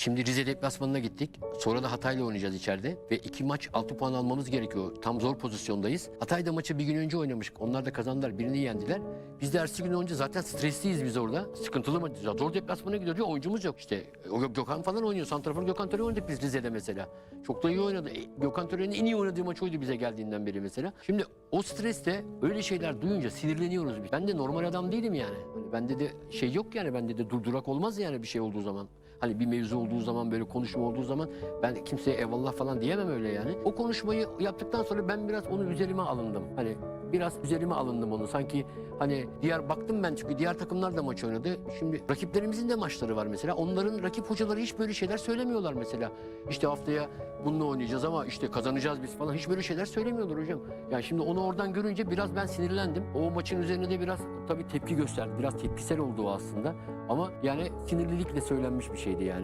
Şimdi Rize deplasmanına gittik. Sonra da Hatay'la oynayacağız içeride. Ve iki maç 6 puan almamız gerekiyor. Tam zor pozisyondayız. Hatay'da maçı bir gün önce oynamıştık. Onlar da kazandılar. Birini yendiler. Biz de ertesi gün önce zaten stresliyiz biz orada. Sıkıntılı maç. Zor deplasmana gidiyor diyor. Oyuncumuz yok işte. Gökhan falan oynuyor. Santrafor Gökhan Töre oynadık biz Rize'de mesela. Çok da iyi oynadı. E, Gökhan Töre'nin en iyi oynadığı maç oydu bize geldiğinden beri mesela. Şimdi o streste öyle şeyler duyunca sinirleniyoruz. Ben de normal adam değilim yani. Hani bende de şey yok yani. Bende de durdurak olmaz yani bir şey olduğu zaman. Hani bir mevzu olduğu zaman böyle konuşma olduğu zaman ben kimseye eyvallah falan diyemem öyle yani. O konuşmayı yaptıktan sonra ben biraz onu üzerime alındım. Hani biraz üzerime alındım onu. Sanki hani diğer baktım ben çünkü diğer takımlar da maç oynadı. Şimdi rakiplerimizin de maçları var mesela. Onların rakip hocaları hiç böyle şeyler söylemiyorlar mesela. İşte haftaya bununla oynayacağız ama işte kazanacağız biz falan. Hiç böyle şeyler söylemiyorlar hocam. Yani şimdi onu oradan görünce biraz ben sinirlendim. O maçın üzerine de biraz tabii tepki gösterdi. Biraz tepkisel oldu aslında. Ama yani sinirlilikle söylenmiş bir şeydi yani.